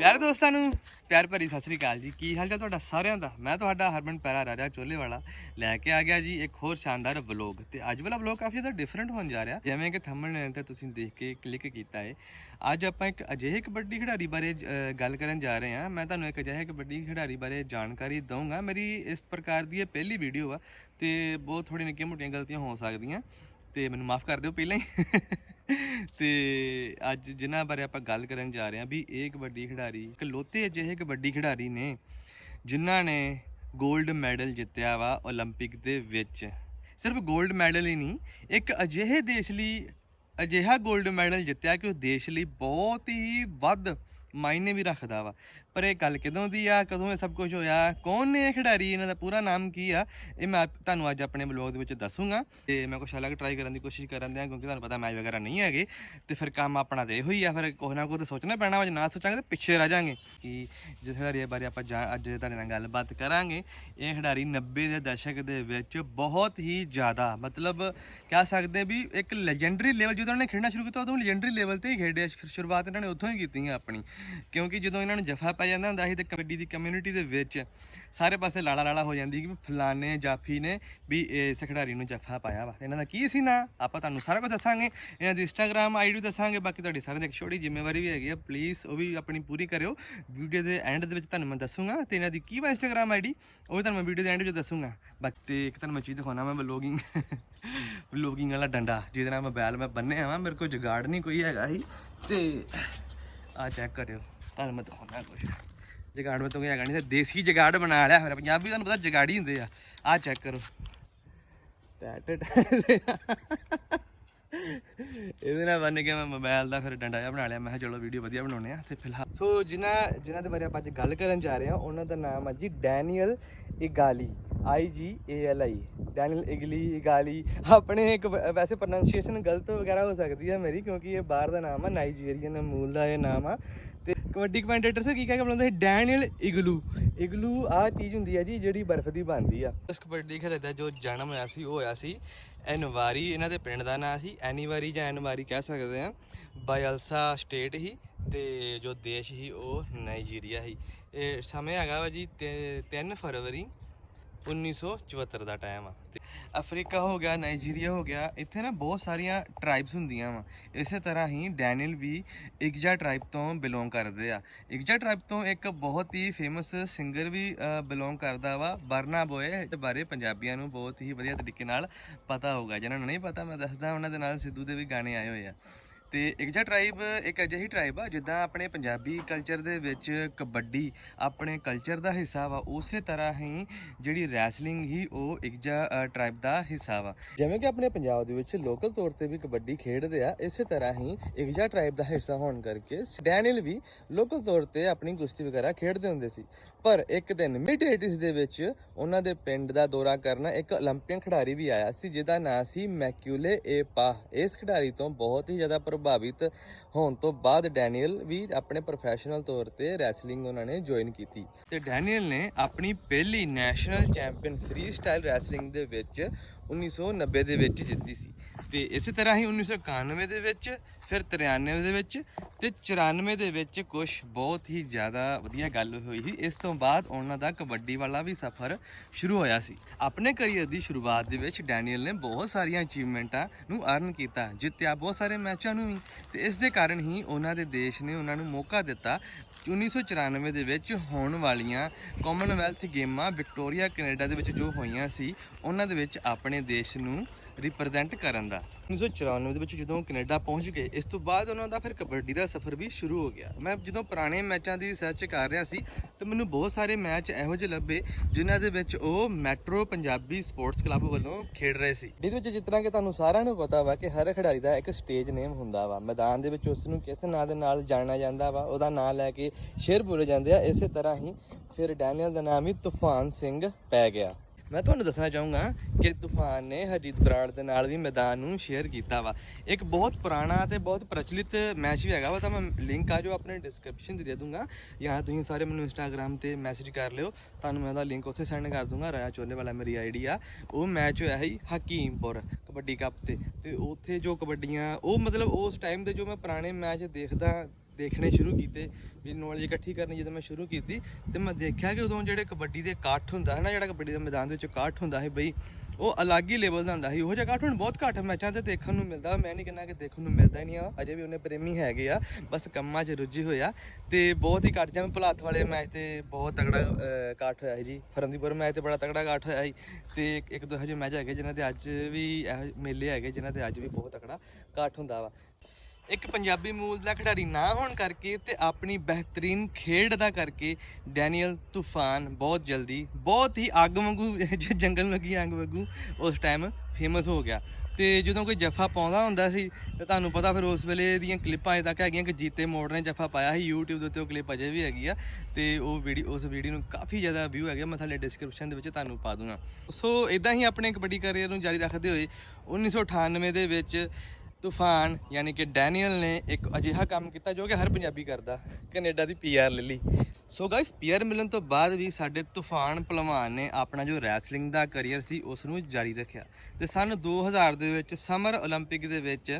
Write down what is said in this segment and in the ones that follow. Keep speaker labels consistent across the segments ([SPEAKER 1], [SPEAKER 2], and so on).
[SPEAKER 1] ਪਿਆਰੇ ਦੋਸਤਾਂ ਨੂੰ, ਪਿਆਰ ਭਰੀ ਸਤਿ ਸ੍ਰੀ ਅਕਾਲ ਜੀ। ਕੀ ਹਾਲ ਚਾਲ ਤੁਹਾਡਾ ਸਾਰਿਆਂ ਦਾ? ਮੈਂ ਤੁਹਾਡਾ ਹਰਮਨ ਪੈਰਾ ਰਾਜਾ ਚੋਲੇ ਵਾਲਾ। ਲੈ ਕੇ ਆ ਗਿਆ ਜੀ ਇੱਕ ਹੋਰ ਸ਼ਾਨਦਾਰ ਵਲੌਗ ਤੇ ਅੱਜ ਵਾਲਾ ਵਲੌਗ ਕਾਫੀ ਜ਼ਿਆਦਾ ਡਿਫਰੈਂਟ ਹੋਣ ਜਾ ਰਿਹਾ। ਜਿਵੇਂ ਕਿ ਥੰਬਨੇਲ ਤੇ ਤੁਸੀਂ ਦੇਖ ਕੇ ਕਲਿੱਕ ਕੀਤਾ ਹੈ ਅੱਜ ਆਪਾਂ ਇੱਕ ਅਜਿਹੇ ਕਬੱਡੀ ਖਿਡਾਰੀ ਬਾਰੇ ਗੱਲ ਕਰਨ ਜਾ ਰਹੇ ਹਾਂ। ਮੈਂ ਤੁਹਾਨੂੰ ਇੱਕ ਅਜਿਹੇ ਕਬੱਡੀ ਖਿਡਾਰੀ ਬਾਰੇ ਜਾਣਕਾਰੀ ਦਊਂਗਾ। ਮੇਰੀ ਇਸ ਪ੍ਰਕਾਰ ਦੀ ਇਹ ਪਹਿਲੀ ਵੀਡੀਓ ਆ। ਤੇ ਬਹੁਤ ਥੋੜੀ ਨਿੱਕੀਆਂ ਮੋਟੀਆਂ ਗਲਤੀਆਂ ਹੋ ਸਕਦੀਆਂ। ਤੇ ਮੈਨੂੰ ਮਾਫ ਕਰ ਦਿਓ ਪਹਿਲਾਂ ਹੀ। ਤੇ ਅੱਜ ਜਿਨ੍ਹਾਂ ਬਾਰੇ ਆਪਾਂ ਗੱਲ ਕਰਨ ਜਾ ਰਹੇ ਹਾਂ ਵੀ ਇਹ ਕਬੱਡੀ ਖਿਡਾਰੀ, ਇਕਲੌਤੇ ਅਜਿਹੇ ਕਬੱਡੀ ਖਿਡਾਰੀ ਨੇ ਜਿਨ੍ਹਾਂ ਨੇ 골ਡ ਮੈਡਲ ਜਿੱਤਿਆ ਵਾ 올림픽 ਦੇ ਵਿੱਚ। ਸਿਰਫ 골ਡ ਮੈਡਲ ਹੀ ਨਹੀਂ, ਇੱਕ ਅਜਿਹੇ ਦੇਸ਼ ਲਈ ਅਜਿਹਾ 골ਡ ਮੈਡਲ ਜਿੱਤਿਆ ਕਿ ਉਹ ਦੇਸ਼ ਲਈ ਬਹੁਤ ਹੀ ਵੱਧ ਮਾਇਨੇ ਵੀ ਰੱਖਦਾ ਵਾ। ਪਰ ਇਹ ਗੱਲ ਕਿਦੋਂ ਦੀ ਆ, ਕਦੋਂ ਇਹ ਸਭ ਕੁਝ ਹੋਇਆ, ਕੌਣ ਨੇ ਇਹ ਖਿਡਾਰੀ, ਇਹਨਾਂ ਦਾ ਪੂਰਾ ਨਾਮ ਕੀ ਆ, ਇਹ ਮੈਂ ਤੁਹਾਨੂੰ ਅੱਜ ਆਪਣੇ ਬਲੌਗ ਦੇ ਵਿੱਚ ਦੱਸੂਗਾ। ਤੇ ਮੈਂ ਕੁਛ ਅਲੱਗ ਟਰਾਈ ਕਰਨ ਦੀ ਕੋਸ਼ਿਸ਼ ਕਰਨ ਦਿਆਂ, ਕਿਉਂਕਿ ਤੁਹਾਨੂੰ ਪਤਾ ਮੈਚ ਵਗੈਰਾ ਨਹੀਂ ਹੈਗੇ। ਤੇ ਫਿਰ ਕੰਮ ਆਪਣਾ ਤੇ ਇਹੋ ਹੀ ਆ, ਫਿਰ ਕੁਛ ਨਾ ਕੁਛ ਤਾਂ ਸੋਚਣਾ ਪੈਣਾ ਵਾ, ਜੇ ਨਾ ਸੋਚਾਂਗੇ ਤਾਂ ਪਿੱਛੇ ਰਹਿ ਜਾਾਂਗੇ। ਕਿ ਜਿਸ ਖਿਡਾਰੀ ਬਾਰੇ ਆਪਾਂ ਜਾ- ਅੱਜ ਤੁਹਾਡੇ ਨਾਲ ਗੱਲਬਾਤ ਕਰਾਂਗੇ, ਇਹ ਖਿਡਾਰੀ 90 ਦੇ ਦਸ਼ਕ ਦੇ ਵਿੱਚ ਬਹੁਤ ਹੀ ਜ਼ਿਆਦਾ, ਮਤਲਬ ਕਹਿ ਸਕਦੇ ਵੀ ਇੱਕ ਲੈਜੈਂਡਰੀ ਲੈਵਲ ਜਦੋਂ ਇਹਨਾਂ ਨੇ ਖੇਡਣਾ ਸ਼ੁਰੂ ਕੀਤਾ, ਉਦੋਂ ਲੈਜੈਂਡਰੀ ਲੈਵਲ ਤੇ ਹੀ ਖੇਡਿਆ ਸ਼ੁ- ਸ਼ੁਰੂਆਤ ਇਹਨਾਂ ਨੇ ਉੱਥੋਂ ਹੀ ਕੀਤੀ ਹੈ ਆਪਣੀ। ਕਿਉਂਕਿ ਜਦੋਂ ਇਹਨਾਂ ਨੂੰ ਜਫਾ ਪੈ ਜਾਂਦਾ ਹੁੰਦਾ ਸੀ ਤੇ ਕਬੱਡੀ ਦੀ ਕਮਿਊਨਿਟੀ ਦੇ ਵਿੱਚ ਸਾਰੇ ਪਾਸੇ ਲਾਲਾ ਲਾਲਾ ਹੋ ਜਾਂਦੀ ਕਿ ਵੀ ਫਲਾਣੇ, ਜਾਫੀ ਨੇ ਵੀ ਇਸ ਖਿਡਾਰੀ ਨੂੰ ਜਫਾ ਪਾਇਆ ਵਾ। ਇਹਨਾਂ ਦਾ ਕੀ ਸੀ ਨਾ? ਆਪਾਂ ਤੁਹਾਨੂੰ ਸਾਰਾ ਕੁਝ ਦੱਸਾਂਗੇ। ਇਹਨਾਂ ਦੀ ਇੰਸਟਾਗ੍ਰam ਆਈਡੀ ਦੱਸਾਂਗੇ, ਬਾਕੀ ਤੁਹਾਡੀ ਸਾਰਿਆਂ ਦੀ ਇੱਕ ਛੋਟੀ ਜ਼ਿੰਮੇਵਾਰੀ ਵੀ ਹੈਗੀ ਆ। ਪਲੀਜ਼ ਉਹ ਵੀ ਆਪਣੀ ਪੂਰੀ ਕਰਿਓ। ਵੀਡੀਓ ਦੇ ਐਂਡ ਦੇ ਵਿੱਚ ਤੁਹਾਨੂੰ ਮੈਂ ਦੱਸੂਗਾ ਤੇ ਇਹਨਾਂ ਦੀ ਕੀ ਵਾ ਇੰਸਟਾਗ੍ਰam ਆਈਡੀ ਉਹ ਵੀ ਤੁਹਾਨੂੰ ਮੈਂ ਵੀਡੀਓ ਦੇ ਐਂਡ ਵਿੱਚ ਦੱਸੂਗਾ। ਬਾਕੀ ਤੇ ਇੱਕ ਤੁਹਾਨੂੰ ਮੈਂ ਚੀਜ਼ ਦਿਖਾਉਣਾ ਮੈਂ ਵਲੋਗਿੰਗ ਵਲੋਗਿੰਗ ਵਾਲਾ ਡੰਡਾ, ਜਿਹਦੇ ਨਾਲ ਮੋਬਾਈਲ ਮੈਂ ਬੰਨਿਆ ਵਾ, ਮੇਰੇ ਕੋਲ ਜਗਾੜ ਨਹੀਂ ਕੋਈ ਹੈਗਾ ਸੀ। ਤੇ ਆ ਚੈੱਕ ਕਰਿਓ। ਤੁਹਾਨੂੰ ਮੈਂ ਦਿਖਾਉਣਾ ਕੁਝ ਜਗਾੜ ਮੈਂ ਤਾਂ ਹੈਗਾ ਨਹੀਂ ਤੇ ਦੇਸੀ ਜਗਾੜ ਬਣਾ ਲਿਆ ਫਿਰ ਪੰਜਾਬੀ ਤੁਹਾਨੂੰ ਪਤਾ ਜਗਾੜੀ ਹੁੰਦੇ ਆ। ਆ ਚੈੱਕ ਕਰੋ। ਟੈਟ ਇਹਦੇ ਨਾਲ ਬੰਨ ਕੇ ਮੈਂ ਮੋਬਾਈਲ ਦਾ ਫਿਰ ਡੰਡਾ ਜਿਹਾ ਬਣਾ ਲਿਆ। ਮੈਂ ਕਿਹਾ ਚਲੋ ਵੀਡੀਓ ਵਧੀਆ ਬਣਾਉਣੇ ਆ ਤੇ ਫਿਲਹਾਲ ਸੋ ਜਿਨ੍ਹਾਂ ਜਿਨ੍ਹਾਂ ਦੇ ਬਾਰੇ ਆਪਾਂ ਅੱਜ ਗੱਲ ਕਰਨ ਜਾ ਰਹੇ ਹਾਂ, ਉਹਨਾਂ ਦਾ ਨਾਮ ਹੈ ਜੀ ਡੈਨੀਅਲ ਇਗਾਲੀ। ਆਈ ਜੀ ਏ ਐਲ ਆਈ ਡੈਨੀਅਲ ਇਗਲੀ ਇਗਾਲੀ ਆਪਣੇ ਇੱਕ ਵੈਸੇ ਪ੍ਰੋਨਾਂਸੀਏਸ਼ਨ ਗਲਤ ਵਗੈਰਾ ਹੋ ਸਕਦੀ ਹੈ ਮੇਰੀ, ਕਿਉਂਕਿ ਇਹ ਬਾਹਰ ਦਾ ਨਾਮ ਆ ਨਾਈਜੀਰੀਅਨ ਮੂਲ ਦਾ ਇਹ ਨਾਮ ਆ। ਤੇ ਕਬੱਡੀ ਕਮੈਂਟੇਟਰ ਸੇ ਕੀ ਕਹਿ ਕੇ ਬੁਲਾਉਂਦੇ ਸੀ ਡੈਨੀਅਲ ਇਗਲੂ ਇਗਲੂ ਆ ਚੀਜ਼ ਹੁੰਦੀ ਹੈ ਜੀ, ਜਿਹੜੀ ਬਰਫ਼ ਦੀ ਬਣਦੀ ਆ। ਇਸ ਕਬੱਡੀ ਖੇਡ ਦਾ ਜੋ ਜਨਮ ਹੋਇਆ ਸੀ, ਉਹ ਹੋਇਆ ਸੀ ਐਨਵਾਰੀ, ਇਹਨਾਂ ਦੇ ਪਿੰਡ ਦਾ ਨਾਂ ਸੀ, ਐਨੀਵਾਰੀ ਜਾਂ ਐਨਵਾਰੀ ਕਹਿ ਸਕਦੇ ਆ ਬਾਇਲਸਾ ਸਟੇਟ ਹੀ ਤੇ ਜੋ ਦੇਸ਼ ਹੀ ਉਹ ਨਾਈਜੀਰੀਆ ਹੀ ਇਹ ਸਮੇਂ ਹੈਗਾ ਵਾ ਜੀ 3 ਫਰਵਰੀ 1974 ਦਾ ਟਾਈਮ ਆ। ਤੇ ਅਫਰੀਕਾ ਹੋ ਗਿਆ, ਨਾਈਜੀਰੀਆ ਹੋ ਗਿਆ, ਇੱਥੇ ਨਾ ਬਹੁਤ ਸਾਰੀਆਂ ਟ੍ਰਾਈਬਸ ਹੁੰਦੀਆਂ ਵਾ। ਇਸੇ ਤਰ੍ਹਾਂ ਹੀ ਡੈਨੀਅਲ ਵੀ ਇਗਜਾ ਟ੍ਰਾਈਬ ਤੋਂ ਬਿਲੋਂਗ ਕਰਦੇ ਆ। ਇਗਜਾ ਟ੍ਰਾਈਬ ਤੋਂ ਇੱਕ ਬਹੁਤ ਹੀ ਫੇਮਸ ਸਿੰਗਰ ਵੀ ਬਿਲੋਂਗ ਕਰਦਾ ਵਾ ਬਰਨਾ ਬੋਏ ਦੇ ਬਾਰੇ ਪੰਜਾਬੀਆਂ ਨੂੰ ਬਹੁਤ ਹੀ ਵਧੀਆ ਤਰੀਕੇ ਨਾਲ ਪਤਾ ਹੋਊਗਾ। ਜਿਹਨਾਂ ਨੂੰ ਨਹੀਂ ਪਤਾ, ਮੈਂ ਦੱਸਦਾ, ਉਹਨਾਂ ਦੇ ਨਾਲ ਸਿੱਧੂ ਦੇ ਵੀ ਗਾਣੇ ਆਏ ਹੋਏ ਆ। ਤੇ ਇਗਜਾ ਟ੍ਰਾਈਬ ਇੱਕ ਅਜਿਹੀ ਟ੍ਰਾਈਬ ਆ ਜਿੱਦਾਂ ਆਪਣੇ ਪੰਜਾਬੀ ਕਲਚਰ ਦੇ ਵਿੱਚ ਕਬੱਡੀ ਆਪਣੇ ਕਲਚਰ ਦਾ ਹਿੱਸਾ ਵਾ ਉਸੇ ਤਰ੍ਹਾਂ ਹੀ ਜਿਹੜੀ ਰੈਸਲਿੰਗ ਹੀ ਉਹ ਇਗਜਾ ਟ੍ਰਾਈਬ ਦਾ ਹਿੱਸਾ ਵਾ ਜਿਵੇਂ ਕਿ ਆਪਣੇ ਪੰਜਾਬ ਦੇ ਵਿੱਚ ਲੋਕਲ ਤੌਰ ਤੇ ਵੀ ਕਬੱਡੀ ਖੇਡਦੇ ਆ ਇਸੇ ਤਰ੍ਹਾਂ ਹੀ ਇਗਜਾ ਟ੍ਰਾਈਬ ਦਾ ਹਿੱਸਾ ਹੋਣ ਕਰਕੇ ਡੈਨੀਅਲ ਵੀ ਲੋਕਲ ਤੌਰ ਤੇ ਆਪਣੀ ਕੁਸ਼ਤੀ ਵਗੈਰਾ ਖੇਡਦੇ ਹੁੰਦੇ ਸੀ ਪਰ ਇੱਕ ਦਿਨ ਮਿਡ 80s ਦੇ ਵਿੱਚ ਉਹਨਾਂ ਦੇ ਪਿੰਡ ਦਾ ਦੌਰਾ ਕਰਨ ਇੱਕ 올림픽 ਖਿਡਾਰੀ ਵੀ ਆਇਆ ਸੀ ਜਿਹਦਾ ਨਾਂ ਸੀ ਮੈਕਿਊਲੇ ਏ ਪਾ ਇਸ ਖਿਡਾਰੀ ਤੋਂ ਬਹੁਤ ਹੀ ਜ਼ਿਆਦਾ ਪ੍ਰਭਾਵਿਤ ਹੋਣ ਤੋਂ ਬਾਅਦ ਡੈਨੀਅਲ ਵੀ ਆਪਣੇ ਪ੍ਰੋਫੈਸ਼ਨਲ ਤੌਰ ਤੇ ਰੈਸਲਿੰਗ ਉਹਨਾਂ ਨੇ ਜੁਆਇਨ ਕੀਤੀ। ਤੇ ਡੈਨੀਅਲ ਨੇ ਆਪਣੀ ਪਹਿਲੀ national champion freestyle wrestling ਦੇ ਵਿੱਚ 1990 ਦੇ ਵਿੱਚ ਜਿੱਤੀ ਸੀ। ਤੇ ਇਸੇ ਤਰ੍ਹਾਂ ਹੀ 1991 ਦੇ ਵਿੱਚ ਫਿਰ 93 ਦੇ ਵਿੱਚ ਤੇ 94 ਦੇ ਵਿੱਚ ਕੁਝ ਬਹੁਤ ਹੀ ਜ਼ਿਆਦਾ ਵਧੀਆ ਗੱਲ ਹੋਈ ਸੀ। ਇਸ ਤੋਂ ਬਾਅਦ ਉਹਨਾਂ ਦਾ ਕਬੱਡੀ ਵਾਲਾ ਵੀ ਸਫ਼ਰ ਸ਼ੁਰੂ ਹੋਇਆ ਸੀ। ਆਪਣੇ ਕਰੀਅਰ ਦੀ ਸ਼ੁਰੂਆਤ ਦੇ ਵਿੱਚ ਡੈਨੀਅਲ ਨੇ ਬਹੁਤ ਸਾਰੀਆਂ ਅਚੀਵਮੈਂਟਾਂ ਨੂੰ ਅਰਨ ਕੀਤਾ, ਜਿੱਤਿਆ ਬਹੁਤ ਸਾਰੇ ਮੈਚਾਂ ਨੂੰ ਵੀ ਤੇ ਇਸ ਦੇ ਕਾਰਨ ਹੀ ਉਹਨਾਂ ਦੇ ਦੇਸ਼ ਨੇ ਉਹਨਾਂ ਨੂੰ ਮੌਕਾ ਦਿੱਤਾ 1994 ਦੇ ਵਿੱਚ ਹੋਣ ਵਾਲੀਆਂ ਕਾਮਨਵੈਲਥ ਗੇਮਾਂ ਵਿਕਟੋਰੀਆ ਕੈਨੇਡਾ ਦੇ ਵਿੱਚ ਜੋ ਹੋਈਆਂ ਸੀ, ਉਹਨਾਂ ਦੇ ਵਿੱਚ ਆਪਣੇ ਦੇਸ਼ ਨੂੰ ਰਿਪਰੈਜ਼ੈਂਟ ਕਰਨ ਦਾ। 1994 ਦੇ ਵਿੱਚ ਜਦੋਂ ਕੈਨੇਡਾ ਪਹੁੰਚ ਗਏ, ਇਸ ਤੋਂ ਬਾਅਦ ਉਹਨਾਂ ਦਾ ਫਿਰ ਕਬੱਡੀ ਦਾ ਸਫ਼ਰ ਵੀ ਸ਼ੁਰੂ ਹੋ ਗਿਆ। ਮੈਂ ਜਦੋਂ ਪੁਰਾਣੇ ਮੈਚਾਂ ਦੀ ਰਿਸਰਚ ਕਰ ਰਿਹਾ ਸੀ, ਤਾਂ ਮੈਨੂੰ ਬਹੁਤ ਸਾਰੇ ਮੈਚ ਇਹੋ ਜਿਹੇ ਲੱਭੇ, ਜਿਨ੍ਹਾਂ ਦੇ ਵਿੱਚ ਉਹ ਮੈਟਰੋ ਪੰਜਾਬੀ ਸਪੋਰਟਸ ਕਲੱਬ ਵੱਲੋਂ ਖੇਡ ਰਹੇ ਸੀ। ਜਿਹਦੇ ਵਿੱਚ ਜਿਸ ਤਰ੍ਹਾਂ ਕਿ ਤੁਹਾਨੂੰ ਸਾਰਿਆਂ ਨੂੰ ਪਤਾ ਵਾ ਕਿ ਹਰ ਖਿਡਾਰੀ ਦਾ ਇੱਕ ਸਟੇਜ ਨੇਮ ਹੁੰਦਾ ਵਾ। ਮੈਦਾਨ ਦੇ ਵਿੱਚ ਉਸ ਨੂੰ ਕਿਸ ਨਾਂ ਦੇ ਨਾਲ ਜਾਣਿਆ ਜਾਂਦਾ ਵਾ, ਉਹਦਾ ਨਾਂ ਲੈ ਕੇ ਸ਼ੇਰ ਬੋਲੇ ਜਾਂਦੇ ਆ। ਇਸੇ ਤਰ੍ਹਾਂ ਹੀ ਫਿਰ ਡੈਨੀਅਲ ਦਾ ਨਾਮ ਹੀ ਤੂਫਾਨ ਸਿੰਘ ਪੈ ਗਿਆ। ਮੈਂ ਤੁਹਾਨੂੰ ਦੱਸਣਾ ਚਾਹੂੰਗਾ ਕਿ ਤੂਫਾਨ ਨੇ ਹਰਜੀਤ ਬਰਾੜ ਦੇ ਨਾਲ ਵੀ ਮੈਦਾਨ ਨੂੰ ਸ਼ੇਅਰ ਕੀਤਾ ਵਾ। ਇੱਕ ਬਹੁਤ ਪੁਰਾਣਾ ਤੇ ਬਹੁਤ ਪ੍ਰਚਲਿਤ ਮੈਚ ਵੀ ਹੈਗਾ ਵਾ, ਤਾਂ ਮੈਂ ਲਿੰਕ ਆ ਜੋ ਆਪਣੇ ਡਿਸਕ੍ਰਿਪਸ਼ਨ 'ਚ ਦੇ ਦੂੰਗਾ। ਜਾਂ ਤੁਸੀਂ ਸਾਰੇ ਮੈਨੂੰ ਇੰਸਟਾਗ੍ਰam ਤੇ ਮੈਸੇਜ ਕਰ ਲਿਓ, ਤੁਹਾਨੂੰ ਮੈਂ ਉਹਦਾ ਲਿੰਕ ਉੱਥੇ ਸੈਂਡ ਕਰ ਦੂੰਗਾ ਰਾਇਆ ਚੋਲੇ ਵਾਲਾ ਮੇਰੀ ਆਈਡੀ ਆ। ਉਹ ਮੈਚ ਹੋਇਆ ਸੀ ਹਕੀਮਪੁਰ ਕਬੱਡੀ ਕੱਪ ਤੇ। ਤੇ ਉੱਥੇ ਜੋ ਕਬੱਡੀਆਂ, ਉਹ ਮਤਲਬ ਉਸ ਟਾਈਮ ਦੇ ਜੋ ਮੈਂ ਪੁਰਾਣੇ ਮੈਚ ਦੇਖਦਾ ਦੇਖਣੇ ਸ਼ੁਰੂ ਕੀਤੇ ਵੀ ਨੌਲੇਜ ਇਕੱਠੀ ਕਰਨੀ ਜਦੋਂ ਮੈਂ ਸ਼ੁਰੂ ਕੀਤੀ ਤੇ ਮੈਂ ਦੇਖਿਆ ਕਿ ਉਦੋਂ ਜਿਹੜੇ ਕਬੱਡੀ ਦੇ ਇਕੱਠ ਹੁੰਦਾ ਹੈ ਨਾ ਜਿਹੜਾ ਕਬੱਡੀ ਦੇ ਮੈਦਾਨ ਦੇ ਵਿੱਚ ਇਕੱਠ ਹੁੰਦਾ ਹੈ ਬਈ ਉਹ ਅਲੱਗ ਹੀ ਲੈਵਲ ਦਾ ਹੁੰਦਾ ਸੀ ਉਹ ਜਿਹਾ ਇਕੱਠ ਹੁਣ ਬਹੁਤ ਘੱਟ ਮੈਚਾਂ ਤੇ ਦੇਖਣ ਨੂੰ ਮਿਲਦਾ ਮੈਂ ਨਹੀਂ ਕਹਿੰਦਾ ਕਿ ਦੇਖਣ ਨੂੰ ਮਿਲਦਾ ਹੀ ਨਹੀਂ ਆ ਅਜੇ ਵੀ ਉਹਨੇ ਪ੍ਰੇਮੀ ਹੈਗੇ ਆ ਬਸ ਕੰਮਾਂ 'ਚ ਰੁੱਝੇ ਹੋਏ ਆ ਤੇ ਬਹੁਤ ਹੀ ਘੱਟ ਜਿਵੇਂ ਭੁਲਾਥ ਵਾਲੇ ਮੈਚ ਤੇ ਬਹੁਤ ਤਗੜਾ ਅਹ, ਹੋਇਆ ਸੀ ਜੀ ਫਰੰਦੀਪੁਰ ਮੈਚ ਤੇ ਬੜਾ ਤਗੜਾ ਇਕੱਠ ਹੋਇਆ ਸੀ ਤੇ ਇੱਕ- ਦੋ ਇਹੋ ਜਿਹੇ ਮੈਚ ਹੈਗੇ ਜਿਨ੍ਹਾਂ ਦੇ ਅੱਜ ਵੀ ਇਹੋ ਜਿਹੇ ਮੇਲੇ ਹੈਗੇ ਜਿਨ੍ਹਾਂ ਤੇ ਅੱਜ ਵੀ ਬਹੁਤ ਤਕੜਾ ਇਕੱਠ ਹੁੰਦਾ ਵਾ। ਇੱਕ ਪੰਜਾਬੀ ਮੂਲ ਦਾ ਖਿਡਾਰੀ ਨਾ ਹੋਣ ਕਰਕੇ ਤੇ ਆਪਣੀ ਬਿਹਤਰੀਨ ਖੇਡ ਦਾ ਕਰਕੇ ਡੈਨੀਅਲ ਤੂਫਾਨ ਬਹੁਤ ਜਲਦੀ, ਬਹੁਤ ਹੀ ਅੱਗ ਵਾਂਗੂ, ਜ- ਜੰਗਲ ਨੂੰ ਲੱਗੀ ਅੱਗ ਵਾਂਗੂ, ਉਸ ਟਾਈਮ ਫੇਮਸ ਹੋ ਗਿਆ। ਤੇ ਜਦੋਂ ਕੋਈ ਜੱਫਾ ਪਾਉਂਦਾ ਹੁੰਦਾ ਸੀ, ਤੇ ਤੁਹਾਨੂੰ ਪਤਾ ਫਿਰ ਉਸ ਵੇਲੇ ਦੀਆਂ ਕਲਿੱਪਾਂ ਅਜੇ ਤੱਕ ਹੈਗੀਆਂ ਕਿ ਜੀਤੇ ਮੋੜ ਨੇ ਜੱਫਾ ਪਾਇਆ ਸੀ, YouTube ਦੇ ਉੱਤੇ ਉਹ ਕਲਿੱਪ ਅਜੇ ਵੀ ਹੈਗੀ ਆ, ਤੇ ਉਹ ਵੀਡੀਓ, ਉਸ ਵੀਡੀਓ ਨੂੰ ਕਾਫੀ ਜ਼ਿਆਦਾ ਵਿਊ ਹੈਗੇ ਮੈਂ ਥੱਲੇ ਡਿਸਕ੍ਰਿਪਸ਼ਨ ਦੇ ਵਿੱਚ ਤੁਹਾਨੂੰ ਪਾ ਦੂੰਗਾ। ਸੋ ਇਦਾਂ ਹੀ ਆਪਣੇ ਕਬੱਡੀ ਕਰੀਅਰ ਨੂੰ ਜਾਰੀ ਰੱਖਦੇ ਹੋਏ 1998 ਦੇ ਵਿੱਚ ਤੂਫਾਨ ਯਾਨੀ ਕਿ ਡੈਨੀਅਲ ਨੇ ਇੱਕ ਅਜਿਹਾ ਕੰਮ ਕੀਤਾ ਜੋ ਕਿ ਹਰ ਪੰਜਾਬੀ ਕਰਦਾ ਕੈਨੇਡਾ ਦੀ ਪੀਆਰ ਲੈ ਲਈ ਸੋ ਗਾਇਸ ਪੀਆਰ ਮਿਲਣ ਤੋਂ ਬਾਅਦ ਵੀ ਸਾਡੇ ਤੂਫਾਨ ਪਹਿਲਵਾਨ ਨੇ ਆਪਣਾ ਜੋ ਰੈਸਲਿੰਗ ਦਾ ਕੈਰੀਅਰ ਸੀ ਉਸ ਨੂੰ ਜਾਰੀ ਰੱਖਿਆ ਤੇ ਸਨ 2000 ਦੇ ਵਿੱਚ ਸਮਰ 올림픽 ਦੇ ਵਿੱਚ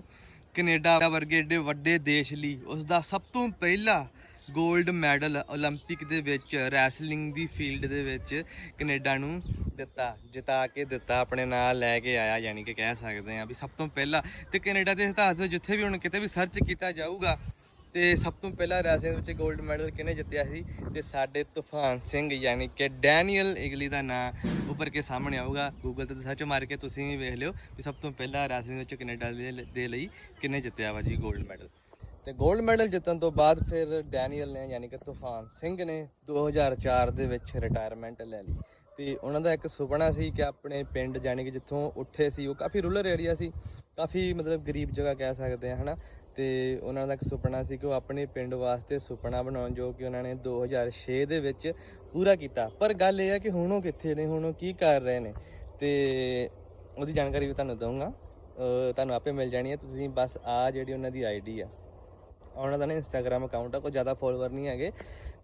[SPEAKER 1] ਕੈਨੇਡਾ ਵਰਗੇ ਏਡੇ ਵੱਡੇ ਦੇਸ਼ ਲਈ ਉਸ ਦਾ ਸਭ ਤੋਂ ਪਹਿਲਾ ਗੋਲਡ ਮੈਡਲ 올림픽 ਦੇ ਵਿੱਚ ਰੈਸਲਿੰਗ ਦੀ ਫੀਲਡ ਦੇ ਵਿੱਚ ਕੈਨੇਡਾ ਨੂੰ ਦਿੱਤਾ, ਜਿਤਾ ਕੇ ਦਿੱਤਾ, ਆਪਣੇ ਨਾਲ ਲੈ ਕੇ ਆਇਆ, ਯਾਨੀ ਕਿ ਕਹਿ ਸਕਦੇ ਆ ਵੀ ਸਭ ਤੋਂ ਪਹਿਲਾਂ। ਤੇ ਕੈਨੇਡਾ ਦੇ ਇਤਿਹਾਸ ਵਿੱਚ ਜਿੱਥੇ ਵੀ ਹੁਣ ਕਿਤੇ ਵੀ ਸਰਚ ਕੀਤਾ ਜਾਊਗਾ, ਤੇ ਸਭ ਤੋਂ ਪਹਿਲਾਂ ਰੈਸਲਿੰਗ ਵਿੱਚ ਗੋਲਡ ਮੈਡਲ ਕਿਹਨੇ ਜਿੱਤਿਆ ਸੀ? ਤੇ ਸਾਡੇ ਤੂਫਾਨ ਸਿੰਘ, ਯਾਨੀ ਕਿ ਡੈਨੀਅਲ ਇਗਲੀ ਦਾ ਨਾਮ ਉੱਪਰ ਕੇ ਸਾਹਮਣੇ ਆਊਗਾ। ਗੂਗਲ ਤੇ ਸਰਚ ਮਾਰ ਕੇ ਤੁਸੀਂ ਵੀ ਵੇਖ ਲਿਓ ਵੀ ਸਭ ਤੋਂ ਪਹਿਲਾਂ ਰੈਸਲਿੰਗ ਵਿੱਚ ਕੈਨੇਡਾ ਦੇ ਲਈ ਕਿਹਨੇ ਜਿੱਤਿਆ ਵਾ ਜੀ ਗੋਲਡ ਮੈਡਲ ਤੇ 골ਡ ਮੈਡਲ ਜਿੱਤਣ ਤੋਂ ਬਾਅਦ ਫਿਰ ਡੈਨੀਅਲ ਨੇ ਯਾਨੀ ਕਿ ਤੂਫਾਨ ਸਿੰਘ ਨੇ 2004 ਦੇ ਵਿੱਚ ਰਿਟਾਇਰਮੈਂਟ ਲੈ ਲਈ। ਤੇ ਉਹਨਾਂ ਦਾ ਇੱਕ ਸੁਪਨਾ ਸੀ ਕਿ ਆਪਣੇ ਪਿੰਡ ਜਾਣੀ ਕਿ ਜਿੱਥੋਂ ਉੱਠੇ ਸੀ, ਉਹ ਕਾਫੀ ਰੂਰਲ ਏਰੀਆ ਸੀ, ਕਾਫੀ ਮਤਲਬ ਗਰੀਬ ਜਗ੍ਹਾ ਕਹਿ ਸਕਦੇ ਆ ਹਨਾ? ਤੇ ਉਹਨਾਂ ਦਾ ਇੱਕ ਸੁਪਨਾ ਸੀ ਕਿ ਉਹ ਆਪਣੇ ਪਿੰਡ ਵਾਸਤੇ ਸੁਪਨਾ ਬਣਾਉਣ ਜੋ ਕਿ ਉਹਨਾਂ ਨੇ 2006 ਦੇ ਵਿੱਚ ਪੂਰਾ ਕੀਤਾ। ਪਰ ਗੱਲ ਇਹ ਹੈ ਕਿ ਹੁਣ ਉਹ ਕਿੱਥੇ ਨੇ, ਹੁਣ ਉਹ ਕੀ ਕਰ ਰਹੇ ਨੇ? ਤੇ ਉਹਦੀ ਜਾਣਕਾਰੀ ਵੀ ਤੁਹਾਨੂੰ ਦਊਂਗਾ। ਤੁਹਾਨੂੰ ਆਪੇ ਮਿਲ ਜਾਣੀ ਹੈ, ਤੁਸੀਂ ਬਸ ਆ ਜਿਹੜੀ ਉਹਨਾਂ ਦੀ ਆਈਡੀ ਆ। ਉਹਨਾਂ ਦਾ ਨਾ ਇੰਸਟਾਗ੍ਰam ਅਕਾਊਂਟ ਆ, ਕੋਈ ਜ਼ਿਆਦਾ ਫੋਲੋਵਰ ਨਹੀਂ ਹੈਗੇ।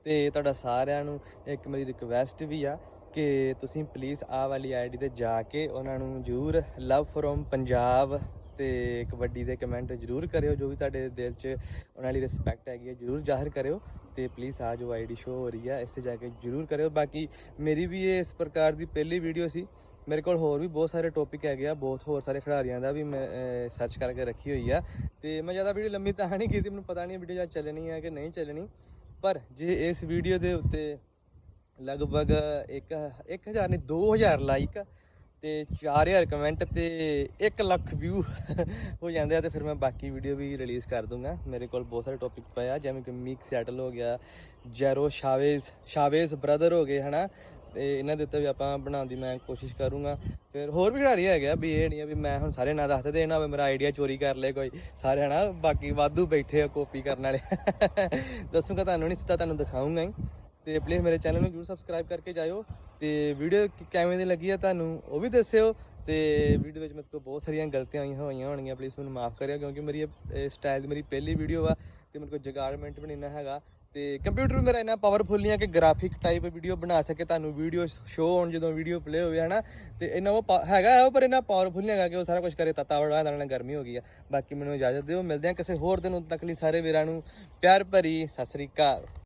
[SPEAKER 1] ਤੇ ਤੁਹਾਡਾ ਸਾਰਿਆਂ ਨੂੰ ਇੱਕ ਮੇਰੀ ਰਿਕਵੈਸਟ ਵੀ ਆ ਕਿ ਤੁਸੀਂ ਪਲੀਜ਼ ਆਹ ਵਾਲੀ ਆਈਡੀ ਤੇ ਜਾ ਕੇ ਉਹਨਾਂ ਨੂੰ ਜਰੂਰ ਲਵ ਫਰੋਮ ਪੰਜਾਬ ਤੇ ਕਬੱਡੀ ਦੇ ਕਮੈਂਟ ਜਰੂਰ ਕਰਿਓ, ਜੋ ਵੀ ਤੁਹਾਡੇ ਦਿਲ 'ਚ ਉਹਨਾਂ ਲਈ ਰਿਸਪੈਕਟ ਹੈਗੀ ਹੈ ਜਰੂਰ ਜ਼ਾਹਿਰ ਕਰਿਓ। ਤੇ ਪਲੀਜ਼ ਆ ਜੋ ਆਈਡੀ ਸ਼ੋ ਹੋ ਰਹੀ ਆ ਇਸ ਤੇ ਜਾ ਕੇ ਜਰੂਰ ਕਰਿਓ। ਬਾਕੀ ਮੇਰੀ ਵੀ ਇਹ ਇਸ ਪ੍ਰਕਾਰ ਦੀ ਪਹਿਲੀ ਵੀਡੀਓ ਸੀ। ਮੇਰੇ ਕੋਲ ਹੋਰ ਵੀ ਬਹੁਤ ਸਾਰੇ ਟੌਪਿਕ ਹੈਗੇ ਆ, ਬਹੁਤ ਹੋਰ ਸਾਰੇ ਖਿਡਾਰੀਆਂ ਦਾ ਵੀ ਮੈਂ ਸਰਚ ਕਰਕੇ ਰੱਖੀ ਹੋਈ ਆ। ਤੇ ਮੈਂ ਜ਼ਿਆਦਾ ਵੀਡੀਓ ਲੰਮੀ ਤਾਂ ਨਹੀਂ ਕੀਤੀ, ਮੈਨੂੰ ਪਤਾ ਨਹੀਂ ਵੀਡੀਓ ਜਾਂ ਚੱਲਣੀ ਹੈ ਕਿ ਨਹੀਂ ਚੱਲਣੀ। ਪਰ ਜੇ ਇਸ ਵੀਡੀਓ ਦੇ ਉੱਤੇ ਲਗਭਗ 1 1000 ਨਹੀਂ 2000 ਲਾਈਕ ਤੇ 4000 ਕਮੈਂਟ ਤੇ 1 ਲੱਖ ਵਿਊ ਹੋ ਜਾਂਦੇ ਆ, ਤੇ ਫਿਰ ਮੈਂ ਬਾਕੀ ਵੀਡੀਓ ਵੀ ਰਿਲੀਜ਼ ਕਰ ਦੂੰਗਾ। ਮੇਰੇ ਕੋਲ ਬਹੁਤ ਸਾਰੇ ਟੌਪਿਕ ਪਏ ਆ, ਜਿਵੇਂ ਕਿ ਮੀਕ ਸੈਟਲ ਹੋ ਗਿਆ ਜੈਰੋ ਸ਼ਾਵੇਜ਼ ਸ਼ਾਵੇਜ਼ ਬ੍ਰਦਰ ਹੋ ਗਏ, ਹਨਾ? ਤੇ ਇਹਨਾਂ ਦੇ ਉੱਤੇ ਵੀ ਆਪਾਂ ਬਣਾਉਣ ਦੀ ਮੈਂ ਕੋਸ਼ਿਸ਼ ਕਰੂੰਗਾ। ਫਿਰ ਹੋਰ ਵੀ ਖਿਡਾਰੀ ਹੈਗੇ ਆ, ਵੀ ਇਹ ਨਹੀਂ ਆ ਵੀ ਮੈਂ ਹੁਣ ਸਾਰੇ ਨਾਂ ਦੱਸਦੇ ਤੇ ਇਹਨਾਂ ਹੋਵੇ, ਮੇਰਾ ਆਈਡੀਆ ਚੋਰੀ ਕਰ ਲੇ ਕੋਈ। ਸਾਰੇ ਹਨਾ, ਬਾਕੀ ਵਾਧੂ ਬੈਠੇ ਆ ਕਾਪੀ ਕਰਨ ਵਾਲੇ। ਦੱਸੂਗਾ ਤੁਹਾਨੂੰ ਨਹੀਂ, ਸਿੱਧਾ ਤੁਹਾਨੂੰ ਦਿਖਾਉਂਗਾ ਹੀ। ਤੇ ਪਲੀਜ਼ ਮੇਰੇ ਚੈਨਲ ਨੂੰ ਜਰੂਰ ਸਬਸਕ੍ਰਾਈਬ ਕਰਕੇ ਜਾਇਓ। ਤੇ ਵੀਡੀਓ ਕਿਵੇਂ ਦੀ ਲੱਗੀ ਆ ਤੁਹਾਨੂੰ, ਉਹ ਵੀ ਦੱਸਿਓ। ਤੇ ਵੀਡੀਓ ਵਿੱਚ ਮੇਰੇ ਕੋਲ ਬਹੁਤ ਸਾਰੀਆਂ ਗਲਤੀਆਂ ਹੋਈਆਂ ਹੋਈਆਂ ਹੋਣਗੀਆਂ ਪਲੀਜ਼ ਮੈਨੂੰ ਮਾਫ ਕਰਿਓ ਕਿਉਂਕਿ ਮੇਰੀ ਇਹ ਸਟਾਈਲ ਦੀ ਮੇਰੀ ਪਹਿਲੀ ਵੀਡੀਓ ਵਾ ਤੇ ਮੇਰੇ ਕੋਲ ਜਗਾਰਮੈਂਟ ਵੀ ਨਹੀਂ ਇੰਨਾ ਹੈਗਾ। ਤੇ ਕੰਪਿਊਟਰ ਮੇਰਾ ਇੰਨਾ ਪਾਵਰਫੁਲ ਨਹੀਂ ਆ ਕਿ ਗ੍ਰਾਫਿਕ ਟਾਈਪ ਵੀਡੀਓ ਬਣਾ ਸਕੇ, ਤੁਹਾਨੂੰ ਵੀਡੀਓ ਸ਼ੋ ਹੋਣ ਜਦੋਂ ਵੀਡੀਓ ਪਲੇ ਹੋਵੇ, ਹਨਾ? ਤੇ ਇੰਨਾ ਉਹ ਪਾ- ਹੈਗਾ ਪਰ ਇੰਨਾ ਪਾਵਰਫੁਲ ਨਹੀਂ ਹੈਗਾ ਕਿ ਉਹ ਸਾਰਾ ਕੁਝ ਕਰੇ, ਤਤਾ ਵੜਾ ਨਾਲ ਗਰਮੀ ਹੋ ਗਈ ਆ। ਬਾਕੀ ਮੈਨੂੰ ਇਜਾਜ਼ਤ ਦਿਓ, ਮਿਲਦੇ ਆ ਕਿਸੇ ਹੋਰ ਦਿਨ, ਉਦੋਂ ਤੱਕ ਲਈ ਸਾਰੇ ਵੀਰਾਂ ਨੂੰ ਪਿਆਰ ਭਰੀ, ਸਤਿ ਸ੍ਰੀ ਅਕਾਲ।